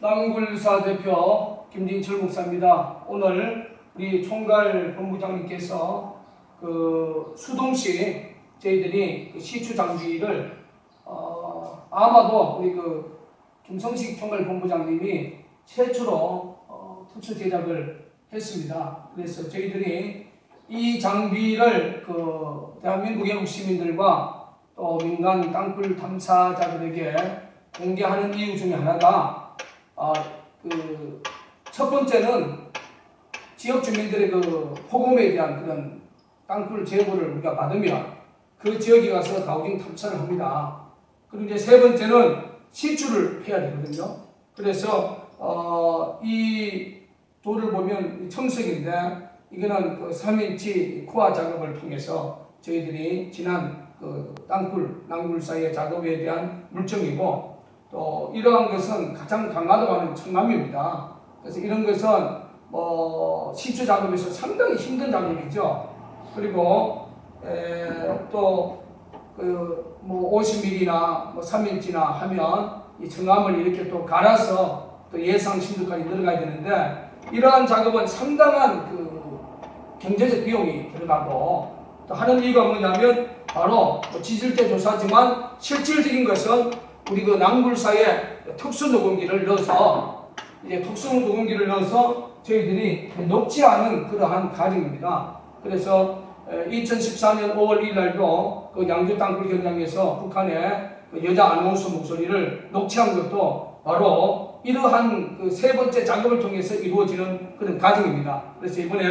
남굴사 대표 김진철 목사입니다. 오늘 우리 총괄 본부장님께서 그 수동식 저희들이 그 시추 장비를 어, 아마도 우리 그 김성식 총괄 본부장님이 최초로 어, 특수 제작을 했습니다. 그래서 저희들이 이 장비를 그 대한민국 외국 시민들과 또 민간 땅굴 탐사자들에게 공개하는 이유 중에 하나가 아, 그 첫 번째는 지역 주민들의 그 폭음에 대한 그런 땅굴 제보를 우리가 받으면 그 지역에 가서 가우징 탐사를 합니다. 그리고 이제 세 번째는 시추를 해야 되거든요. 그래서 어, 이 돌을 보면 청석인데 이거는 그 3인치 코아 작업을 통해서 저희들이 지난 그 땅굴, 낭굴 사이의 작업에 대한 물정이고 또 이러한 것은 가장 강화도가 하는 청남입니다. 그래서 이런 것은 뭐 시추 작업에서 상당히 힘든 작업이죠. 그리고 또그뭐 50mm나 뭐 3인치나 하면 이 청암을 이렇게 또 갈아서 또 예상 심도까지 들어가야 되는데 이러한 작업은 상당한 그 경제적 비용이 들어가고 또 하는 이유가 뭐냐면 바로 뭐 지질대 조사지만 실질적인 것은 우리 그 낭굴사에 특수 녹음기를 넣어서 이제 특수 녹음기를 넣어서 저희들이 녹지 않은 그러한 과정입니다. 그래서 2014년 5월 1일 날도 그 양주 땅굴 현장에서 북한의 그 여자 아나운서 목소리를 녹취한 것도 바로 이러한 그 세 번째 작업을 통해서 이루어지는 그런 과정입니다. 그래서 이번에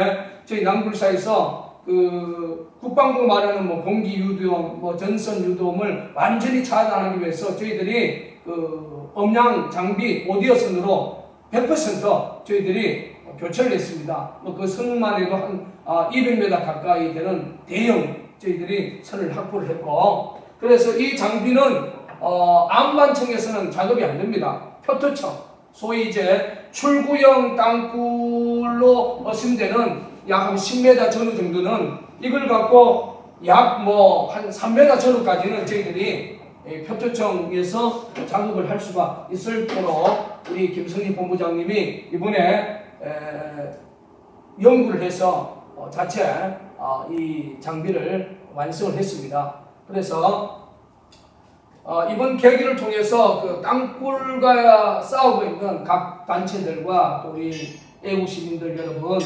저희 낭굴사에서 그 국방부 말하는 뭐 공기 유도음, 뭐 전선 유도음을 완전히 차단하기 위해서 저희들이 그 음량 장비 오디오선으로 100% 저희들이 교체를 했습니다. 뭐 그 선만 해도 한 아, 200m 가까이 되는 대형 저희들이 선을 확보를 했고 그래서 이 장비는 어, 안반청에서는 작업이 안 됩니다. 표토청 소위 이제 출구형 땅굴로 어심되는 약 한 10m 전후 정도는 이걸 갖고 약 뭐 한 3m 전후까지는 저희들이 예, 표토청에서 작업을 할 수가 있을 거로 우리 김성희 본부장님이 이번에 에, 연구를 해서 어, 자체 어, 이 장비를 완성을 했습니다. 그래서 어, 이번 계기를 통해서 그 땅굴과 싸우고 있는 각 단체들과 또 우리 애국 시민들 여러분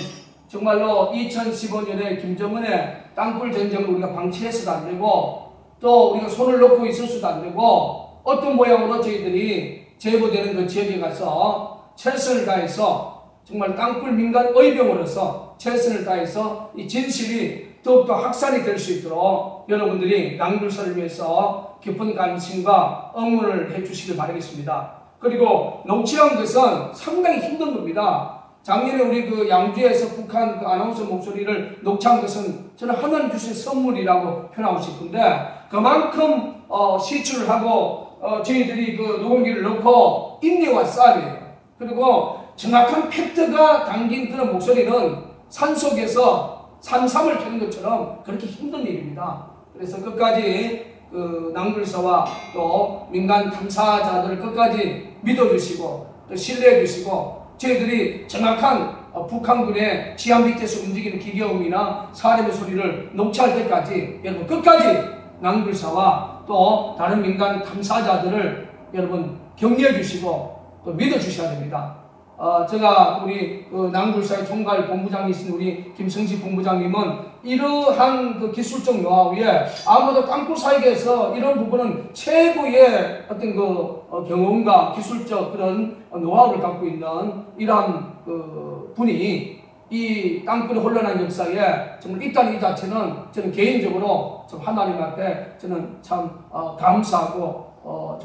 정말로 2015년에 김정은의 땅굴 전쟁을 우리가 방치해서도 안 되고 또 우리가 손을 놓고 있을 수도 안 되고 어떤 모양으로 저희들이 제보되는 그 지역에 가서 최선을 다해서 정말 땅굴 민간 의병으로서 최선을 다해서 이 진실이 더욱더 확산이 될 수 있도록 여러분들이 낭굴사를 위해서 깊은 관심과 응원을 해주시길 바라겠습니다. 그리고 녹취한 것은 상당히 힘든 겁니다. 작년에 우리 그 양주에서 북한 그 아나운서 목소리를 녹취한 것은 저는 하나님 주신 선물이라고 표현하고 싶은데 그만큼 어, 시추를 하고 어, 저희들이 그 녹음기를 넣고 인내와 싸움이에요. 그리고 정확한 팩트가 담긴 그런 목소리는 산 속에서 산삼을 캐는 것처럼 그렇게 힘든 일입니다. 그래서 끝까지 그 낭굴사와 또 민간 탐사자들을 끝까지 믿어주시고 또 신뢰해 주시고 저희들이 정확한 어, 북한군의 지하 밑에서 움직이는 기계음이나 사람의 소리를 녹취할 때까지 여러분 끝까지 낭굴사와 또 다른 민간 탐사자들을 여러분 격려해 주시고 또 믿어 주셔야 됩니다. 어, 제가 우리 그 낭굴사의 총괄 본부장이신 우리 김성지 본부장님은 이러한 그 기술적 노하우에 아무도 땅굴 사역에서 이런 부분은 최고의 어떤 그 어, 경험과 기술적 그런 노하우를 갖고 있는 이러한 그 분이 이 땅굴의 혼란한 역사에 정말 있다는 이 자체는 저는 개인적으로 좀 하나님 앞에 저는 참 어, 감사하고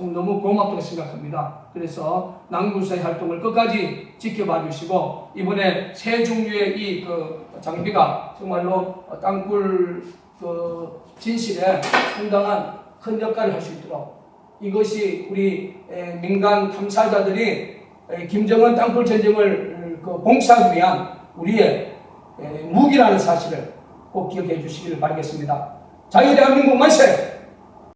너무 고맙다고 생각합니다. 그래서 낭굴사의 활동을 끝까지 지켜봐 주시고 이번에 새 종류의 이 그 장비가 정말로 어, 땅굴 그 진실에 상당한 큰 역할을 할 수 있도록 이것이 우리 에, 민간 탐사자들이 에, 김정은 땅굴 전쟁을 그 봉사하기 위한 우리의 에, 무기라는 사실을 꼭 기억해 주시기를 바라겠습니다. 자유 대한민국 만세!